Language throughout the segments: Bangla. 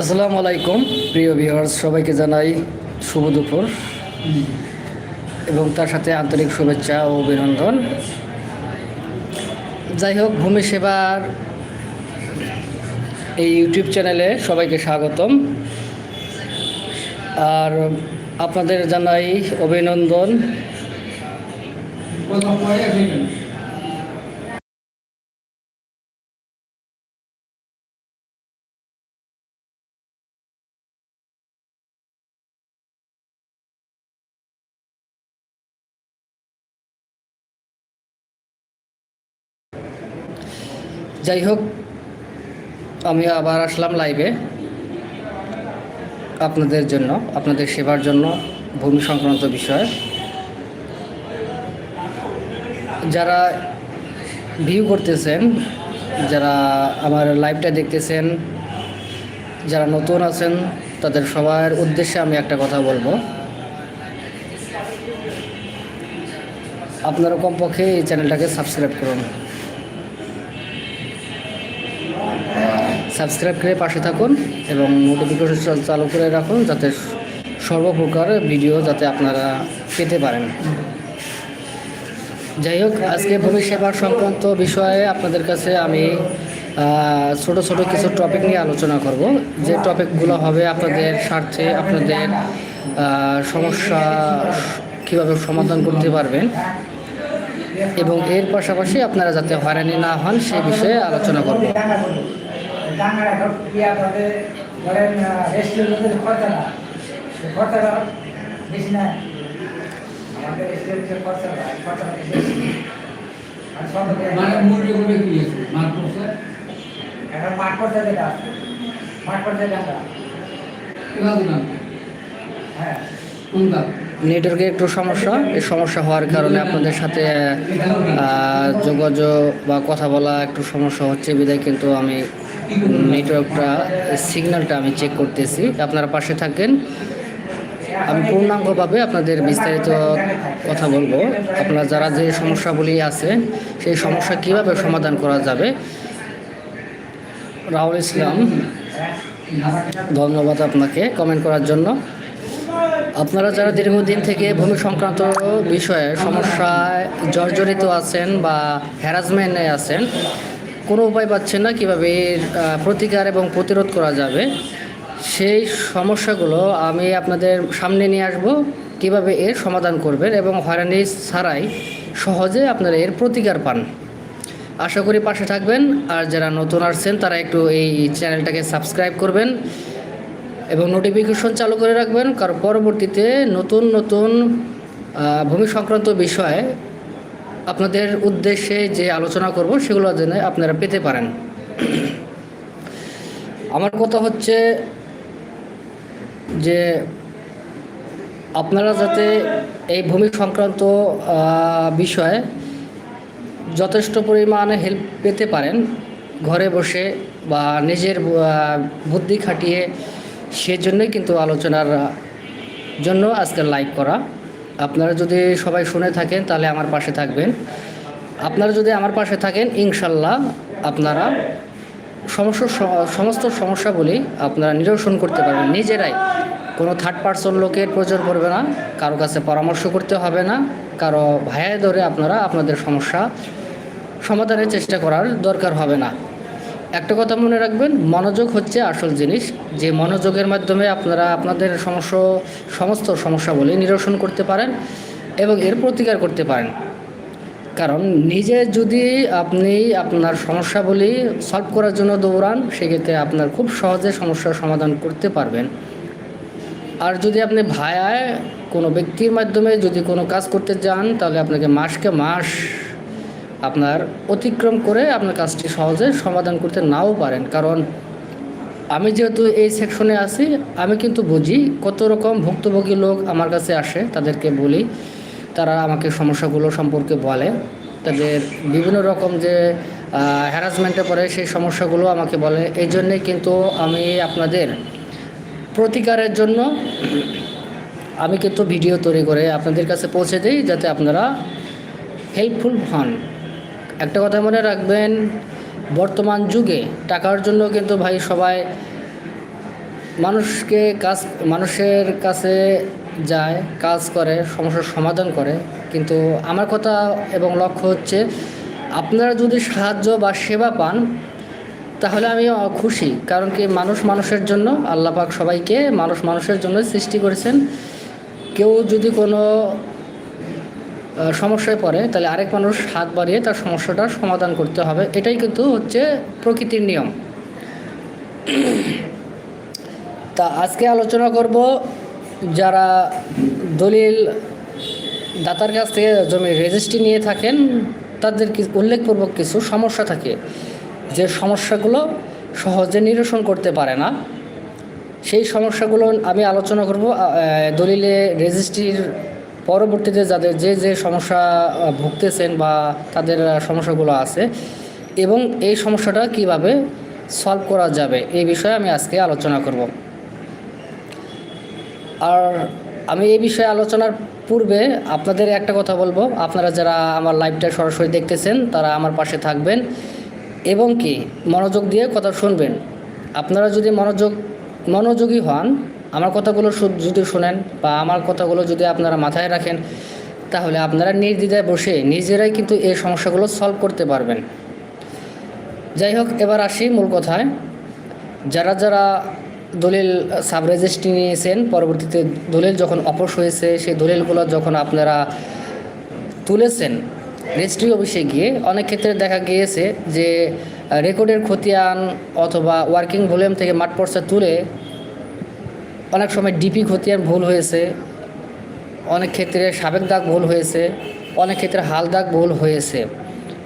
আসসালামু আলাইকুম, প্রিয় ভিউয়ার্স সবাইকে জানাই শুভ দুপুর এবং তার সাথে আন্তরিক শুভেচ্ছা ও অভিনন্দন। যাই হোক, ভূমি সেবার এই ইউটিউব চ্যানেলে সবাইকে স্বাগতম। আর আপনাদের জানাই অভিনন্দন। যাই হোক আমি আবার আসলাম লাইভে আপনাদের জন্য, আপনাদের সেবার জন্য ভূমি সংক্রান্ত বিষয়। যারা ভিউ করতেছেন, যারা আমার লাইভটা দেখতেছেন, যারা নতুন আছেন, তাদের সবার উদ্দেশ্যে আমি একটা কথা বলব। আপনারা কমপক্ষে এই চ্যানেলটাকে সাবস্ক্রাইব করুন। সাবস্ক্রাইব করে পাশে থাকুন এবং নোটিফিকেশন চালু করে রাখুন যাতে সর্বপ্রকার ভিডিও যাতে আপনারা পেতে পারেন। যাই হোক, আজকে সেবার সংক্রান্ত বিষয়ে আপনাদের কাছে আমি ছোট ছোট কিছু টপিক নিয়ে আলোচনা করব। যে টপিকগুলো হবে আপনাদের স্বার্থে, আপনাদের সমস্যা কীভাবে সমাধান করতে পারবেন এবং এর পাশাপাশি আপনারা যাতে হয়রানি না হন, সে বিষয়ে আলোচনা করব। ডাঙ্গার ধরেন রেস্টুরেন্টের খরচাটা সে খরচাটা বেশি না। আমাদের রেস্টুরেন্টের খরচাটা খরচাটা বেশি। আর সব মানে কি আছে? মাছ করছে এখন মাঠ খরচা যেটা আছে মাঠ খরচা ডাঙ্গা কীভাবে দাম হ্যাঁ। কোনটা? একটু সমস্যা এই সমস্যা হওয়ার কারণে আপনাদের সাথে যোগাযোগ বা কথা বলা একটু সমস্যা হচ্ছে বিদায় কিন্তু আমি নেটওয়ার্কটা, সিগন্যালটা আমি চেক করতেছি। আপনারা পাশে থাকেন। আমি পূর্ণাঙ্গভাবে আপনাদের বিস্তারিত কথা বলব। আপনারা যারা যে সমস্যাগুলি আছে, সেই সমস্যা কীভাবে সমাধান করা যাবে? রাহুল ইসলাম, ধন্যবাদ আপনাকে কমেন্ট করার জন্য। আপনারা যারা দীর্ঘদিন থেকে ভূমি সংক্রান্ত বিষয়ে সমস্যায় জর্জরিত আছেন বা হ্যারাসমেন্টে আছেন কোনো উপায় পাচ্ছেন না কীভাবে এর প্রতিকার এবং প্রতিরোধ করা যাবে, সেই সমস্যাগুলো আমি আপনাদের সামনে নিয়ে আসব, কীভাবে এর সমাধান করবেন এবং হয়রানি ছাড়াই সহজে আপনারা এর প্রতিকার পান। আশা করি পাশে থাকবেন, আর যারা নতুন আসছেন, তারা একটু এই চ্যানেলটাকে সাবস্ক্রাইব করবেন এবং নোটিফিকেশন চালু করে রাখবেন, কারণ পরবর্তীতে নতুন নতুন ভূমি সংক্রান্ত বিষয়ে আপনাদের উদ্দেশ্যে যে আলোচনা করব, সেগুলো যেন আপনারা পেতে পারেন। আমার কথা হচ্ছে যে আপনারা যাতে এই ভূমি সংক্রান্ত বিষয়ে যথেষ্ট পরিমাণে হেল্প পেতে পারেন, ঘরে বসে বা নিজের বুদ্ধি খাটিয়ে, সেজন্যই কিন্তু আলোচনার জন্য আজকের লাইক করা। আপনারা যদি সবাই শুনে থাকেন, তাহলে আমার পাশে থাকবেন। আপনারা যদি আমার পাশে থাকেন, ইনশাল্লাহ আপনারা সমস্যা সমস্ত সমস্যাগুলি আপনারা নিরসন করতে পারবেন। নিজেরাই কোনো থার্ড পার্সন লোকের প্রয়োজন পড়বে না, কারও কাছে পরামর্শ করতে হবে না, কারও ভাইয়া ধরে আপনারা আপনাদের সমস্যা সমাধানের চেষ্টা করার দরকার হবে না। একটা কথা মনে রাখবেন, মনোযোগ হচ্ছে আসল জিনিস। যে মনোযোগের মাধ্যমে আপনারা আপনাদের সমস্যা সমস্ত সমস্যাগুলি নিরসন করতে পারেন এবং এর প্রতিকার করতে পারেন। কারণ নিজে যদি আপনি আপনার সমস্যাগুলি সলভ করার জন্য দৌড়ান, সেক্ষেত্রে আপনার খুব সহজে সমস্যার সমাধান করতে পারবেন। আর যদি আপনি ভায়ায় কোনো ব্যক্তির মাধ্যমে যদি কোনো কাজ করতে যান, তাহলে আপনাকে মাসকে মাস আপনার অতিক্রম করে আপনার কাজটি সহজে সমাধান করতে নাও পারেন। কারণ আমি যেহেতু এই সেকশনে আছি, আমি কিন্তু বুঝি কত রকম ভুক্তভোগী লোক আমার কাছে আসে, তাদেরকে বলি। তারা আমাকে সমস্যাগুলো সম্পর্কে বলে। তাদের বিভিন্ন রকম যে হ্যারাসমেন্টে পড়ে সেই সমস্যাগুলো আমাকে বলে। এই জন্যে কিন্তু আমি আপনাদের প্রতিকারের জন্য আমি কিন্তু ভিডিও তৈরি করে আপনাদের কাছে পৌঁছে দিই, যাতে আপনারা হেল্পফুল হন। একটা কথা মনে রাখবেন, বর্তমান যুগে টাকার জন্য কিন্তু ভাই সবাই মানুষকে কাজ, মানুষের কাছে যায়, কাজ করে, সমস্যার সমাধান করে। কিন্তু আমার কথা এবং লক্ষ্য হচ্ছে, আপনারা যদি সাহায্য বা সেবা পান, তাহলে আমি খুশি। কারণ কি মানুষ মানুষের জন্য, আল্লাহ পাক সবাইকে মানুষ মানুষের জন্য সৃষ্টি করেছেন। কেউ যদি কোনো সমস্যায় পড়ে, তাহলে আরেক মানুষ হাত বাড়িয়ে তার সমস্যাটার সমাধান করতে হবে। এটাই কিন্তু হচ্ছে প্রকৃতির নিয়ম। তা আজকে আলোচনা করব যারা দলিল দাতার কাছ থেকে জমির রেজিস্ট্রি নিয়ে থাকেন, তাদের কি উল্লেখপূর্বক কিছু সমস্যা থাকে যে সমস্যাগুলো সহজে নিরসন করতে পারে না। সেই সমস্যাগুলো আমি আলোচনা করব দলিলে রেজিস্ট্রির পরবর্তীতে যাদের যে যে সমস্যা ভুগতেছেন বা তাদের সমস্যাগুলো আছে এবং এই সমস্যাটা কীভাবে সলভ করা যাবে এই বিষয়ে আমি আজকে আলোচনা করব। আর আমি এই বিষয়ে আলোচনার পূর্বে আপনাদের একটা কথা বলব। আপনারা যারা আমার লাইভটা সরাসরি দেখতেছেন, তারা আমার পাশে থাকবেন এবং কি মনোযোগ দিয়ে কথা শুনবেন। আপনারা যদি মনোযোগ, মনোযোগী হন আমার কথাগুলো যদি শোনেন বা আমার কথাগুলো যদি আপনারা মাথায় রাখেন, তাহলে আপনারা নির্দ্বিধায় বসে নিজেরাই কিন্তু এই সমস্যাগুলো সলভ করতে পারবেন। যাই হোক, এবার আসি মূল কথায়। যারা যারা দলিল সাব রেজিস্ট্রি নিয়েছেন, পরবর্তীতে দলিল যখন অপস হয়েছে, সেই দলিলগুলো যখন আপনারা তুলেছেন, রেজিস্ট্রি অফিসে গিয়ে অনেক ক্ষেত্রে দেখা গিয়েছে যে রেকর্ডের খতিয়ান অথবা ওয়ার্কিং ভলিউম থেকে মাঠ পর্চা তুলে অনেক সময় ডিপি খতিয়ান ভুল হয়েছে, অনেক ক্ষেত্রে সাবেক দাগ ভুল হয়েছে, অনেক ক্ষেত্রে হাল দাগ ভুল হয়েছে।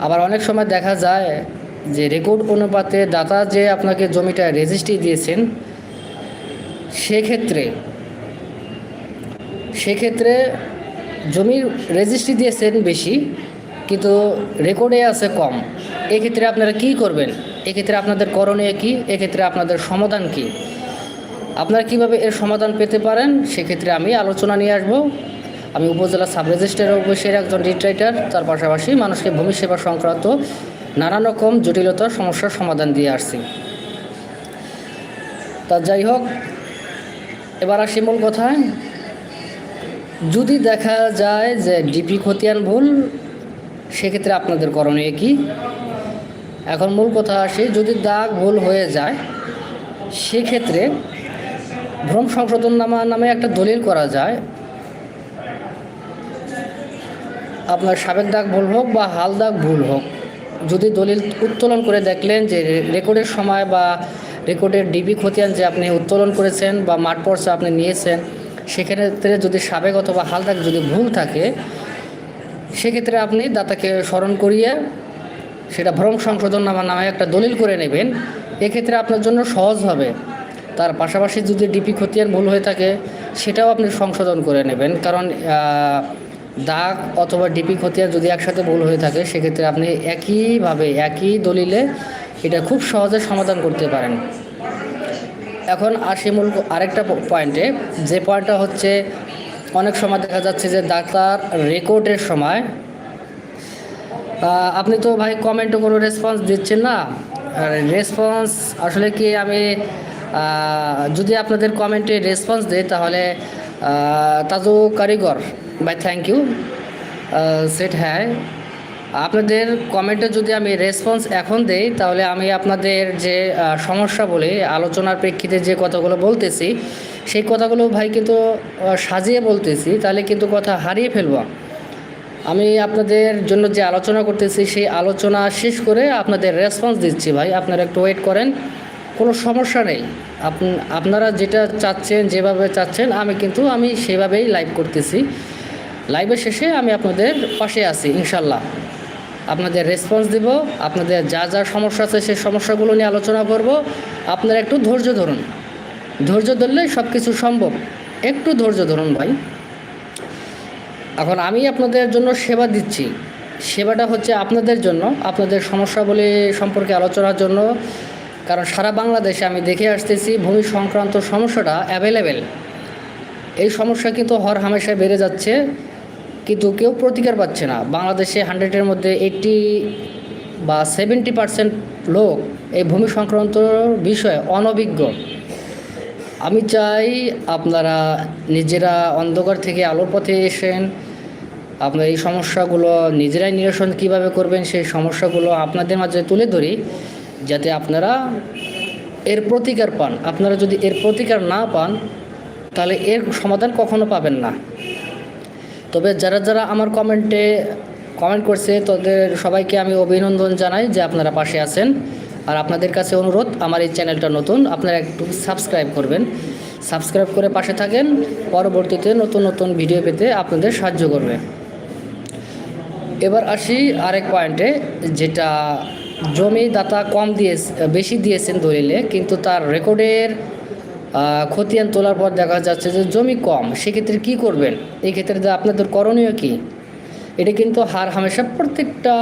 আবার অনেক সময় দেখা যায় যে রেকর্ড অনুপাতে দাতা যে আপনাকে জমিটা রেজিস্ট্রি দিয়েছেন, সেক্ষেত্রে সেক্ষেত্রে জমির রেজিস্ট্রি দিয়েছেন বেশি, কিন্তু রেকর্ডে আছে কম। এক্ষেত্রে আপনারা কি করবেন? এক্ষেত্রে আপনাদের করণীয় কী? এক্ষেত্রে আপনাদের সমাধান কী? আপনারা কীভাবে এর সমাধান পেতে পারেন? সেক্ষেত্রে আমি আলোচনা নিয়ে আসব। আমি উপজেলা সাব রেজিস্ট্রার অফিসের একজন রিট্রাইটার, তার পাশাপাশি মানুষকে ভূমি সেবা সংক্রান্ত নানান রকম জটিলতার সমস্যার সমাধান দিয়ে আসছি। তা যাই হোক, এবার আসি মূল কথায়। যদি দেখা যায় যে ডিপি খতিয়ান ভুল, সেক্ষেত্রে আপনাদের করণীয় কি? এখন মূল কথা আসি, যদি দাগ ভুল হয়ে যায়, সেক্ষেত্রে ভ্রম সংশোধন নামা নামে একটা দলিল করা যায়। আপনার সাবেক দাগ ভুল হোক বা হাল দাগ ভুল হোক, যদি দলিল উত্তোলন করে দেখলেন যে রেকর্ডের সময় বা রেকর্ডের ডিবি খতিয়ান যে আপনি উত্তোলন করেছেন বা মাঠ পর্চা আপনি নিয়েছেন, সেক্ষেত্রে যদি সাবেক অথবা হাল দাগ যদি ভুল থাকে, সেক্ষেত্রে আপনি দাতাকে স্মরণ করিয়ে সেটা ভ্রম সংশোধন নামা নামে একটা দলিল করে নেবেন। এক্ষেত্রে আপনার জন্য সহজ হবে। তার পাশাপাশি যদি ডিপি খতিয়ান ভুল হয়ে থাকে, সেটাও আপনি সংশোধন করে নেবেন। কারণ দাগ অথবা ডিপি খতিয়ান যদি একসাথে ভুল হয়ে থাকে, সেক্ষেত্রে আপনি একইভাবে, একই দলিলে এটা খুব সহজে সমাধান করতে পারেন। এখন আসি মূল আরেকটা পয়েন্টে। যে পয়েন্টটা হচ্ছে, অনেক সময় দেখা যাচ্ছে যে ডাক্তার রেকর্ডের সময়। আপনি তো ভাই কমেন্টও কোনো রেসপন্স দিচ্ছেন না? রেসপন্স আসলে কি আমি যদি আপনাদের কমেন্টে রেসপন্স দেই তাহলে তাজু কারিগর, ভাই থ্যাংক ইউ সেট হ্যাঁ আপনাদের কমেন্টে যদি আমি রেসপন্স এখন দেই, তাহলে আমি আপনাদের যে সমস্যা বলে, আলোচনার প্রেক্ষিতে যে কথাগুলো বলতেছি, সেই কথাগুলো ভাই কিন্তু সাজিয়ে বলতেছি, তাহলে কিন্তু কথা হারিয়ে ফেলব। আমি আপনাদের জন্য যে আলোচনা করতেছি, সেই আলোচনা শেষ করে আপনাদের রেসপন্স দিচ্ছি ভাই। আপনারা একটু ওয়েট করেন। কোনো সমস্যা নেই। আপ- আপনারা যেটা চাচ্ছেন, যেভাবে চাচ্ছেন, আমি কিন্তু, আমি সেভাবেই লাইভ করতেছি। লাইভের শেষে আমি আপনাদের পাশে আছি, ইনশাল্লাহ। আপনাদের রেসপন্স দেব, আপনাদের যা যা সমস্যা আছে সেই সমস্যাগুলো নিয়ে আলোচনা করব। আপনারা একটু ধৈর্য ধরুন। ধৈর্য ধরলে সব কিছু সম্ভব। একটু ধৈর্য ধরুন ভাই। এখন আমি আপনাদের জন্য সেবা দিচ্ছি। সেবাটা হচ্ছে আপনাদের জন্য, আপনাদের সমস্যাবলী সম্পর্কে আলোচনার জন্য। কারণ সারা বাংলাদেশে আমি দেখে আসতেছি ভূমি সংক্রান্ত সমস্যাটা অ্যাভেলেবেল এই সমস্যা কিন্তু হর হামেশায় বেড়ে যাচ্ছে, কিন্তু কেউ প্রতিকার পাচ্ছে না। বাংলাদেশে হান্ড্রেডের মধ্যে এইট্টি বা সেভেন্টি পার্সেন্ট লোক এই ভূমি সংক্রান্ত বিষয়ে অনভিজ্ঞ। আমি চাই আপনারা নিজেরা অন্ধকার থেকে আলোর পথে এসেন। আপনার এই সমস্যাগুলো নিজেরাই নিরসন কীভাবে করবেন সেই সমস্যাগুলো আপনাদের মাঝে তুলে ধরি। যাতে আপনারা এর প্রতিকার পান। আপনারা যদি এর প্রতিকার না পান, তাহলে এর সমাধান কখনো পাবেন না। তবে যারা যারা আমার কমেন্টে কমেন্ট করছে, তাদের সবাইকে আমি অভিনন্দন জানাই যে আপনারা পাশে আছেন। আর আপনাদের কাছে অনুরোধ, আমার এই চ্যানেলটা নতুন, আপনারা একটু সাবস্ক্রাইব করবেন। সাবস্ক্রাইব করে পাশে থাকেন, পরবর্তীতে নতুন নতুন ভিডিও পেতে আপনাদের সাহায্য করবে। এবার আসি আরেক পয়েন্টে যেটা জমি দাতা কম দিয়ে বেশি দিয়েছেন দলিলে, কিন্তু তার রেকর্ডের খতিয়ান তোলার পর দেখা যাচ্ছে যে জমি কম। সেক্ষেত্রে কি করবেন? এই ক্ষেত্রে আপনাদের করণীয় কি? এটা কিন্তু হার হামেশা প্রত্যেকটা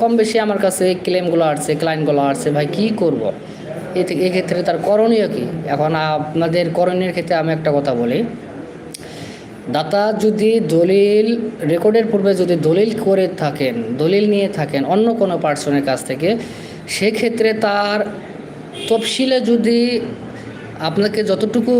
কম বেশি আমার কাছে ক্লেমগুলো আসছে ক্লায়েন্টগুলো আসছে, ভাই কি করব? এক্ষেত্রে তার করণীয় কি? এখন আপনাদের করণীয় ক্ষেত্রে আমি একটা কথা বলি। দাতা যদি দলিল, রেকর্ডের পূর্বে যদি দলিল করে থাকেন, দলিল নিয়ে থাকেন অন্য কোনো পার্সনের কাছ থেকে, সেক্ষেত্রে তার তফসিলে যদি আপনাকে যতটুকু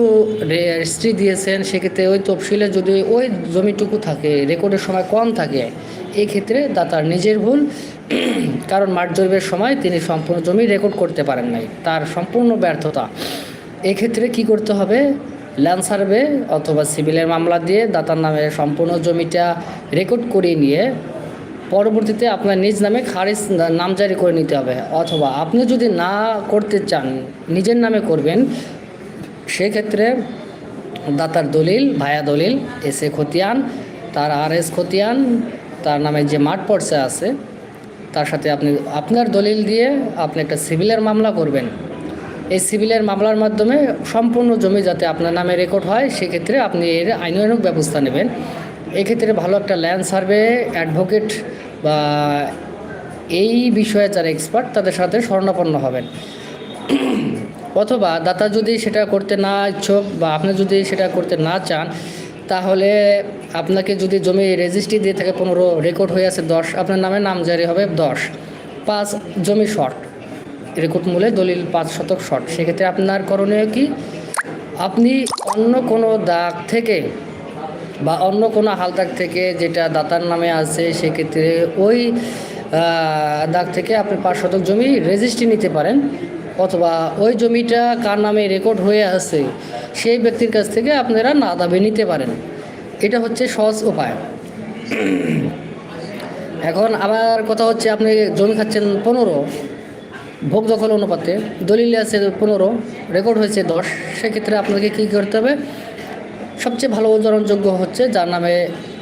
রেজিস্ট্রি দিয়েছেন, সেক্ষেত্রে ওই তফসিলে যদি ওই জমিটুকু থাকে, রেকর্ডের সময় কম থাকে এই ক্ষেত্রে দাতার নিজের ভুল। কারণ মাঠ জরিপের সময় তিনি সম্পূর্ণ জমি রেকর্ড করতে পারেন নাই, তার সম্পূর্ণ ব্যর্থতা। এক্ষেত্রে কি করতে হবে? ল্যান্ড সার্ভে অথবা সিভিলের মামলা দিয়ে দাতার নামে সম্পূর্ণ জমিটা রেকর্ড করিয়ে নিয়ে পরবর্তীতে আপনার নিজ নামে খারিজ না- নামজারি করে নিতে হবে। অথবা আপনি যদি না করতে চান, নিজের নামে করবেন, সেক্ষেত্রে দাতার দলিল, ভায়া দলিল, এস খতিয়ান, তার আর এস খতিয়ান, তার নামে যে মাঠ পর্চা আছে, তার সাথে আপনি, আপনার দলিল দিয়ে আপনি একটা সিভিলের মামলা করবেন। এই সিভিলের মামলার মাধ্যমে সম্পূর্ণ জমি যাতে আপনার নামে রেকর্ড হয়, সেক্ষেত্রে আপনি এর আইনানুগ ব্যবস্থা নেবেন। এক্ষেত্রে ভালো একটা ল্যান্ড সার্ভে, অ্যাডভোকেট বা এই বিষয়ে যারা এক্সপার্ট, তাদের সাথে স্বর্ণাপন্ন হবেন। অথবা দাতা যদি সেটা করতে না ইচ্ছুক বা আপনি যদি সেটা করতে না চান, তাহলে আপনাকে যদি জমি রেজিস্ট্রি দিয়ে থাকে পনেরো, রেকর্ড হয়ে আছে দশ, আপনার নামে নাম জারি হবে দশ, পাঁচ জমি শর্ট। রেকর্ড মূলে দলিল পাঁচ শতক শর্ট। সেক্ষেত্রে আপনার করণীয় কি? আপনি অন্য কোনো দাগ থেকে বা অন্য কোনো হালদাগ থেকে যেটা দাতার নামে আছে, সেক্ষেত্রে ওই দাগ থেকে আপনি পাঁচ শতক জমি রেজিস্ট্রি নিতে পারেন। অথবা ওই জমিটা কার নামে রেকর্ড হয়ে আছে, সেই ব্যক্তির কাছ থেকে আপনারা না দাবি নিতে পারেন। এটা হচ্ছে সহজ উপায়। এখন আমার কথা হচ্ছে, আপনি জমি খাচ্ছেন পনেরো ভোগ দখল অনুপাতে দলিলে আছে পনেরো রেকর্ড হয়েছে দশ, সেক্ষেত্রে আপনাকে কী করতে হবে? সবচেয়ে ভালো উদাহরণযোগ্য হচ্ছে যার নামে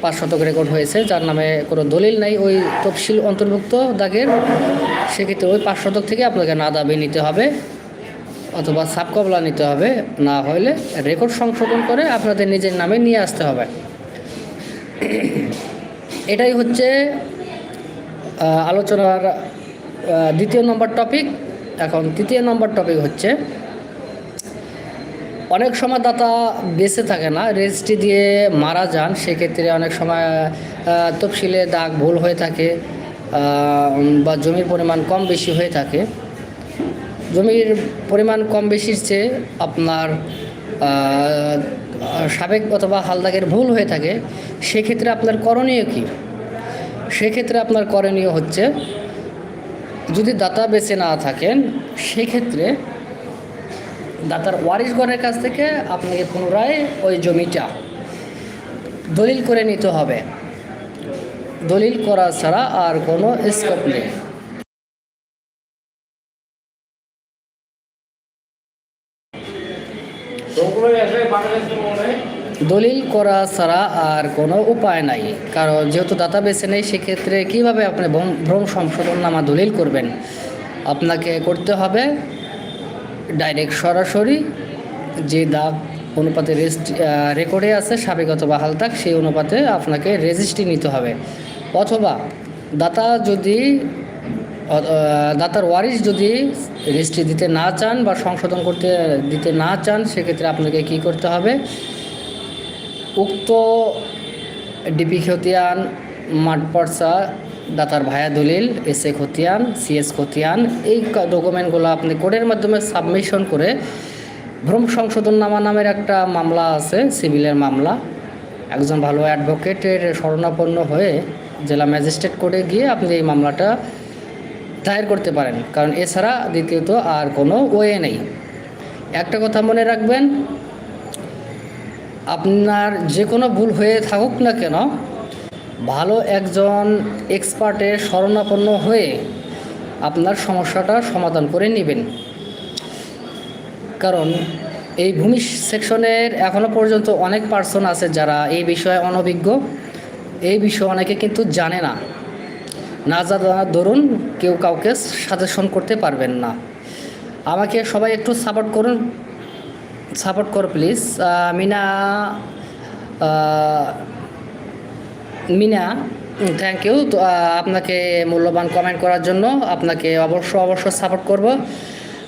পাঁচ শতক রেকর্ড হয়েছে, যার নামে কোনো দলিল নাই, ওই তফসিল অন্তর্ভুক্ত দাগের। সেক্ষেত্রে ওই পাঁচ শতক থেকে আপনাকে না দাবি নিতে হবে অথবা সাবকবলা নিতে হবে, না হলে রেকর্ড সংশোধন করে আপনাদের নিজের নামে নিয়ে আসতে হবে। এটাই হচ্ছে আলোচনার দ্বিতীয় নম্বর টপিক, এখন তৃতীয় নম্বর টপিক হচ্ছে, অনেক সময় দাতা বেঁচে থাকে না, রেজিস্ট্রি দিয়ে মারা যান, সেক্ষেত্রে অনেক সময় তফসিলে দাগ ভুল হয়ে থাকে বা জমির পরিমাণ কম বেশি হয়ে থাকে। জমির পরিমাণ কম বেশির চেয়ে আপনার সাবেক অথবা হালদাগের ভুল হয়ে থাকে, সেক্ষেত্রে আপনার করণীয় কী? সেক্ষেত্রে আপনার করণীয় হচ্ছে যদি দাতা বেঁচে না থাকেন, সেক্ষেত্রে দাতার ওয়ারিশগণের কাছ থেকে আপনাকে পুনরায় ওই জমিটা দলিল করে নিতে হবে। দলিল করা ছাড়া আর কোনো স্কোপ নেই। দলিল করা ছাড়া আর কোনো উপায় নাই। কারণ যেহেতু দাতা বেছে নেই, সেক্ষেত্রে কীভাবে আপনি ভ্রম সংশোধন নামা দলিল করবেন? আপনাকে করতে হবে ডাইরেক্ট সরাসরি যে দাগ অনুপাতে রেকর্ডে আছে, সাবেক অথবা হালতাক সেই অনুপাতে আপনাকে রেজিস্ট্রি নিতে হবে। অথবা দাতা যদি দাতার ওয়ারিশ যদি রেজিস্ট্রি দিতে না চান বা সংশোধন করতে দিতে না চান, সেক্ষেত্রে আপনাকে কি করতে হবে? উক্ত ডিপি খতিয়ান, মাঠ পর্চা, দাতার ভায়া দলিল, এস এ খতিয়ান সিএস খতিয়ান, এই ডকুমেন্টগুলো আপনি কোডের মাধ্যমে সাবমিশন করে ভ্রম সংশোধন নামা নামের একটা মামলা আছে সিভিলের মামলা। একজন ভালো অ্যাডভোকেটের শরণাপন্ন হয়ে জেলা ম্যাজিস্ট্রেট কোর্টে গিয়ে আপনি এই মামলাটা দায়ের করতে পারেন। কারণ এছাড়া দ্বিতীয়ত আর কোনো ওয়ে নেই। একটা কথা মনে রাখবেন আপনার যে কোনো ভুল হয়ে থাকুক না কেন, ভালো একজন এক্সপার্টের শরণাপন্ন হয়ে আপনার সমস্যাটা সমাধান করে নেবেন। কারণ এই ভূমি সেকশনের এখনও পর্যন্ত অনেক পার্সন আছে যারা এই বিষয়ে অনভিজ্ঞ। এই বিষয়ে অনেকে কিন্তু জানে না। না জানার দরুন কেউ কাউকে সাজেশন করতে পারবেন না। আমাকে সবাই একটু সাপোর্ট করুন। সাপোর্ট করো, please. Meena Meena thank you তো আপনাকে মূল্যবান কমেন্ট করার জন্য আপনাকে অবশ্য অবশ্য সাপোর্ট করব।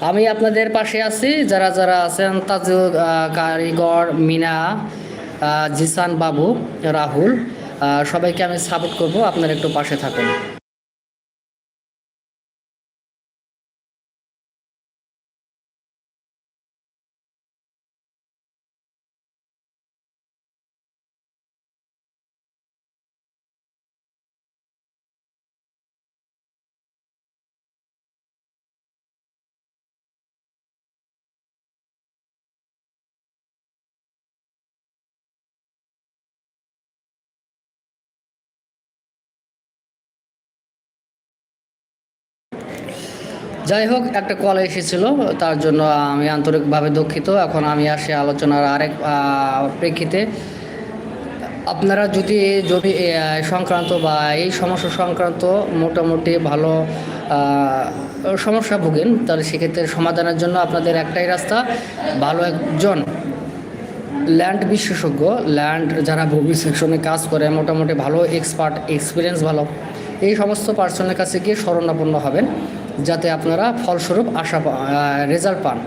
আমি আপনাদের পাশে আছি। যারা যারা আছেন, তাজুল কারিগর, মিনা জিসান বাবু, রাহুল সবাইকে আমি সাপোর্ট করব। আপনারা একটু পাশে থাকুন। যাই হোক, একটা কল এসেছিল, তার জন্য আমি আন্তরিকভাবে দুঃখিত। এখন আমি আসি আলোচনার আরেক প্রেক্ষিতে। আপনারা যদি জমি সংক্রান্ত বা এই সমস্যা সংক্রান্ত মোটামুটি ভালো সমস্যা ভোগেন, তাহলে সেক্ষেত্রে সমাধানের জন্য আপনাদের একটাই রাস্তা, ভালো একজন ল্যান্ড বিশেষজ্ঞ ল্যান্ড যারা ভূমি সেকশনে কাজ করে, মোটামুটি ভালো এক্সপার্ট এক্সপিরিয়েন্স ভালো, এই সমস্ত পার্সনের কাছে গিয়ে শরণাপন্ন হবেন। যাতে আপনারা ফলস্বরূপ আশা রেজাল্ট পান।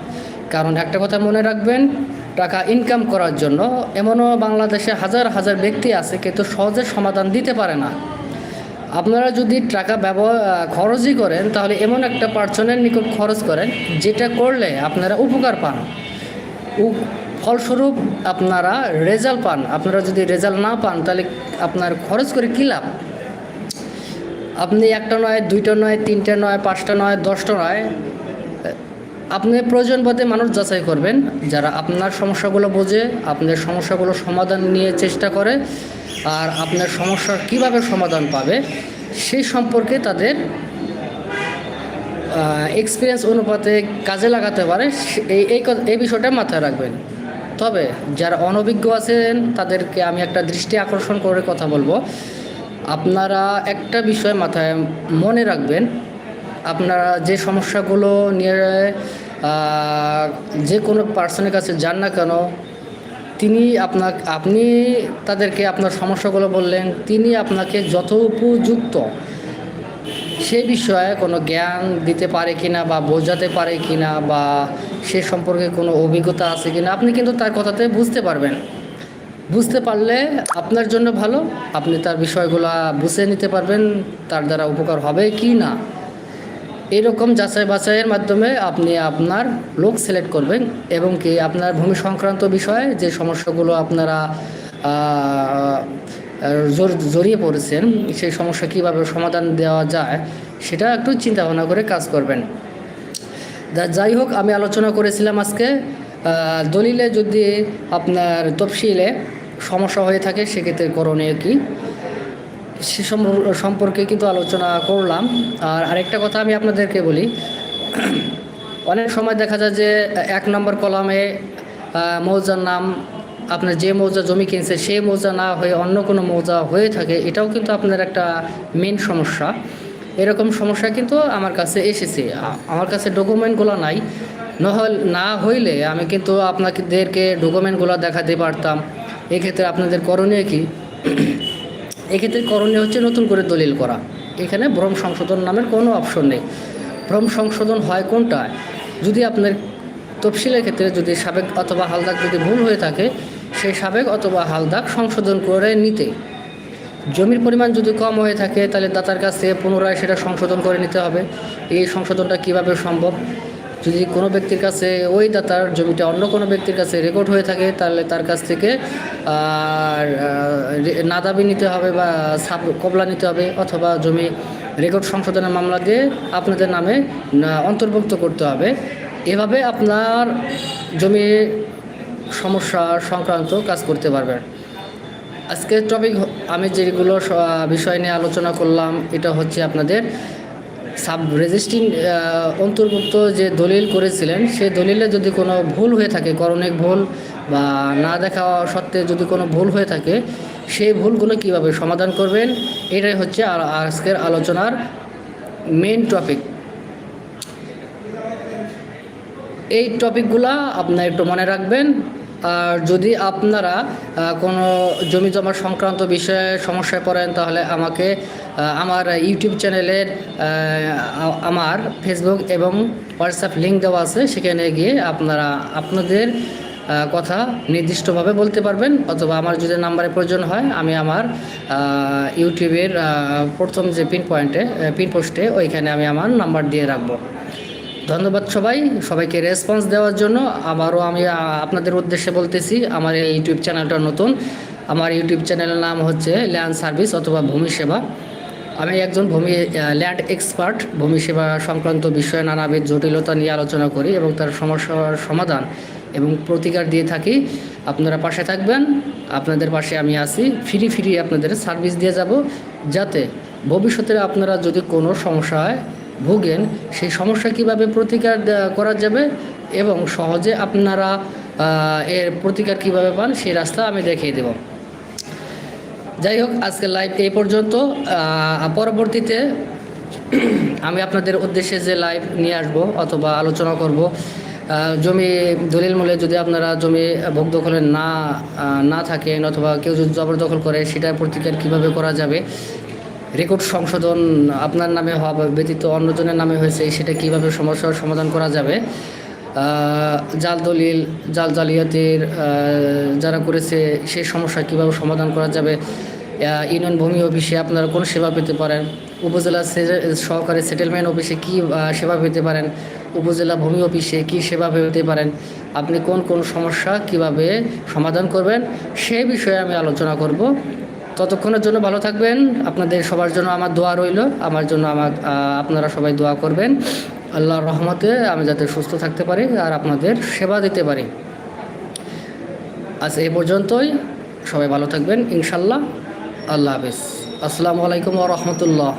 কারণ একটা কথা মনে রাখবেন, টাকা ইনকাম করার জন্য এমনও বাংলাদেশে হাজার হাজার ব্যক্তি আছে কিন্তু সহজে সমাধান দিতে পারে না। আপনারা যদি টাকা ব্যবহার খরচই করেন, তাহলে এমন একটা পার্সনের নিকট খরচ করেন, যেটা করলে আপনারা উপকার পান। ফলস্বরূপ আপনারা রেজাল্ট পান। আপনারা যদি রেজাল্ট না পান, তাহলে আপনার খরচ করে কী লাভ? আপনি একটা নয়, দুইটা নয়, তিনটা নয়, পাঁচটা নয়, দশটা নয়, আপনি প্রয়োজন বোধে মানুষ যাচাই করবেন। যারা আপনার সমস্যাগুলো বোঝে, আপনার সমস্যাগুলো সমাধান নিয়ে চেষ্টা করে, আর আপনার সমস্যার কীভাবে সমাধান পাবে, সেই সম্পর্কে তাদের এক্সপিরিয়েন্স অনুপাতে কাজে লাগাতে পারে এই এই বিষয়টা মাথায় রাখবেন। তবে যারা অনভিজ্ঞ আছেন, তাদেরকে আমি একটা দৃষ্টি আকর্ষণ করে কথা বলব। আপনারা একটা বিষয় মাথায় মনে রাখবেন, আপনারা যে সমস্যাগুলো নিয়ে যে কোনো পার্সনের কাছে যান না কেন, তিনি আপনার আপনি তাদেরকে আপনার সমস্যাগুলো বললেন, তিনি আপনাকে যত উপযুক্ত সে বিষয়ে কোনো জ্ঞান দিতে পারে কিনা বা বোঝাতে পারে কিনা বা সে সম্পর্কে কোনো অভিজ্ঞতা আছে কিনা, আপনি কিন্তু তার কথাতে বুঝতে পারবেন। বুঝতে পারলে আপনার জন্য ভালো। আপনি তার বিষয়গুলো বুঝে নিতে পারবেন, তার দ্বারা উপকার হবে কি না। এরকম যাচাই বাছাইয়ের মাধ্যমে আপনি আপনার লোক সিলেক্ট করবেন এবং কি আপনার ভূমি সংক্রান্ত বিষয়ে যে সমস্যাগুলো আপনারা জড়িয়ে পড়েছেন, সেই সমস্যা কীভাবে সমাধান দেওয়া যায়, সেটা একটু চিন্তা ভাবনা করে কাজ করবেন। যাই হোক, আমি আলোচনা করেছিলাম আজকে। দলিলে যদি আপনার তফসিলে সমস্যা হয়ে থাকে, সেক্ষেত্রে করণীয় কী? সে সম্পর- সম্পর্কে কিন্তু আলোচনা করলাম। আর আরেকটা কথা আমি আপনাদেরকে বলি। অনেক সময় দেখা যায় যে, এক নম্বর কলামে মৌজার নাম, আপনার যে মৌজা জমি কিনছে সেই মৌজা না হয়ে অন্য কোনো মৌজা হয়ে থাকে, এটাও কিন্তু আপনার একটা মেন সমস্যা। এরকম সমস্যা কিন্তু আমার কাছে এসেছে। আমার কাছে ডকুমেন্টগুলো নাই। নহল না হইলে আমি কিন্তু আপনাদেরকে ডকুমেন্টগুলো দেখাতে পারতাম। এক্ষেত্রে আপনাদের করণীয় কি? এক্ষেত্রে করণীয় হচ্ছে নতুন করে দলিল করা। এখানে ভ্রম সংশোধন নামের কোনো অপশন নেই। ভ্রম সংশোধন হয় কোনটায় যদি আপনার তফসিলের ক্ষেত্রে যদি সাবেক অথবা হালদাক যদি ভুল হয়ে থাকে, সেই সাবেক অথবা হালদাক সংশোধন করে নিতে। জমির পরিমাণ যদি কম হয়ে থাকে, তাহলে দাতার কাছে পুনরায় সেটা সংশোধন করে নিতে হবে। এই সংশোধনটা কীভাবে সম্ভব? যদি কোনো ব্যক্তির কাছে ওই দাতার জমিটা অন্য কোনো ব্যক্তির কাছে রেকর্ড হয়ে থাকে, তাহলে তার কাছ থেকে নাদাবি নিতে হবে বা সাব কবলা নিতে হবে অথবা জমি রেকর্ড সংশোধনের মামলা দিয়ে আপনাদের নামে অন্তর্ভুক্ত করতে হবে। এভাবে আপনার জমি সমস্যা সংক্রান্ত কাজ করতে পারবেন। আজকের টপিক আমি যেগুলো বিষয় নিয়ে আলোচনা করলাম, এটা হচ্ছে আপনাদের সাব রেজিস্ট্রিং অন্তর্ভুক্ত যে দলিল করেছিলেন, সেই দলিলে যদি কোনো ভুল হয়ে থাকে, করণিক ভুল বা না দেখা সত্ত্বে যদি কোনো ভুল হয়ে থাকে, সেই ভুলগুলো কীভাবে সমাধান করবেন? এটাই হচ্ছে আজকের আলোচনার মেন টপিক এই টপিকগুলা আপনারা একটু মনে রাখবেন। আর যদি আপনারা কোনো জমি জমা সংক্রান্ত বিষয়ে সমস্যায় পড়েন, তাহলে আমাকে আমার ইউটিউব চ্যানেলের আমার ফেসবুক এবং হোয়াটসঅ্যাপ লিঙ্ক দেওয়া আছে। সেখানে গিয়ে আপনারা আপনাদের কথা নির্দিষ্টভাবে বলতে পারবেন। অথবা আমার যদি নাম্বারের প্রয়োজন হয়, আমি আমার ইউটিউবের প্রথম যে পিন পয়েন্টে পিন পোস্টে ওইখানে আমি আমার নাম্বার দিয়ে রাখব। ধন্যবাদ সবাই, সবাইকে রেসপন্স দেওয়ার জন্য। আবারও আমি আপনাদের উদ্দেশ্যে বলতেছি, আমার এই ইউটিউব চ্যানেলটা নতুন। আমার ইউটিউব চ্যানেলের নাম হচ্ছে ল্যান্ড সার্ভিস অথবা ভূমি সেবা। আমি একজন ভূমি ল্যান্ড এক্সপার্ট। ভূমি সেবা সংক্রান্ত বিষয়ে নানাবিধ জটিলতা নিয়ে আলোচনা করি এবং তার সমস্যার সমাধান এবং প্রতিকার দিয়ে থাকি। আপনারা পাশে থাকবেন, আপনাদের পাশে আমি আছি। ফ্রি ফ্রি আপনাদের সার্ভিস দিয়ে যাব, যাতে ভবিষ্যতে আপনারা যদি কোনো সমস্যায় ভোগেন, সেই সমস্যা কীভাবে প্রতিকার করা যাবে এবং সহজে আপনারা এর প্রতিকার কীভাবে পান, সেই রাস্তা আমি দেখিয়ে দেব। যাই হোক, আজকের লাইভ এই পর্যন্ত। পরবর্তীতে আমি আপনাদের উদ্দেশ্যে যে লাইভ নিয়ে আসব অথবা আলোচনা করব জমি দলিল মূলে যদি আপনারা জমি ভোগ দখলে না না থাকেন অথবা কেউ যদি জবরদখল করে, সেটার প্রতিকার কীভাবে করা যাবে রেকর্ড সংশোধন আপনার নামে হওয়া ব্যতীত অন্যজনের নামে হয়েছে, সেটা কীভাবে সমস্যার সমাধান করা যাবে? জাল দলিল, জাল জালিয়াতির যারা করেছে সেই সমস্যা কীভাবে সমাধান করা যাবে? ইউনিয়ন ভূমি অফিসে আপনারা কোন সেবা পেতে পারেন? উপজেলা সে- সহকারী সেটেলমেন্ট অফিসে কি সেবা পেতে পারেন? উপজেলা ভূমি অফিসে কি সেবা পেতে পারেন? আপনি কোন কোন সমস্যা কীভাবে সমাধান করবেন? সেই বিষয়ে আমি আলোচনা করব। ততক্ষণের জন্য ভালো থাকবেন। আপনাদের সবার জন্য আমার দোয়া রইল। আমার জন্য আমার আপনারা সবাই দোয়া করবেন। আল্লাহর রহমতে আমি যাতে সুস্থ থাকতে পারি আর আপনাদের সেবা দিতে পারি। আচ্ছা এ পর্যন্তই। সবাই ভালো থাকবেন। ইনশাল্লাহ। আল্লাহ হাফিজ। আসসালামু আলাইকুম রহমতুল্লাহ।